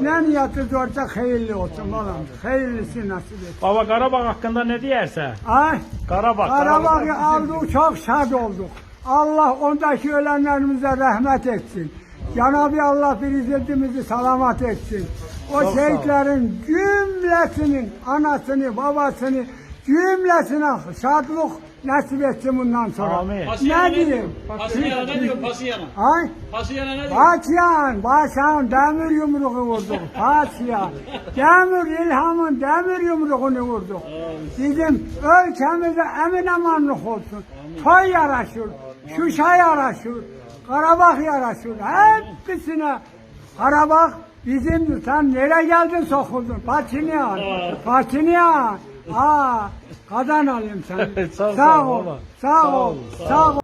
Ne niyeti varsa hayırlı olsun balam. Hayırlısı nasip et. Baba Karabağ hakkında ne diyerse? Ay Karabağ. Karabağ'ı aldık çok şad olduk. Allah ondaki ölenlerimize rahmet etsin. Cenab-ı Allah bir izzetimizi salamat etsin. O Çok şehitlerin cümlesinin anasını babasını cümlesine şadlık nasip etsin bundan sonra. Amin. Ne diyeyim? Pasiyana ne diyor pasiyana? Ay Pasiyana ne diyor? Fatiha'nın başağın demir yumruğu vurduk. Fatiha. Demir ilhamın demir yumruğunu vurduk. Bizim ülkemize emin amanlık olsun. Köy yaraşır, Şuşa yaraşır, Karabağ yaraşır. Hepsine Karabağ bizim sen nereye geldin sokuldun? Paçinyan. Paçinyan. Aa, kazan alayım seni. Sağ ol, Sağ ol. Sağ ol. Sağ ol.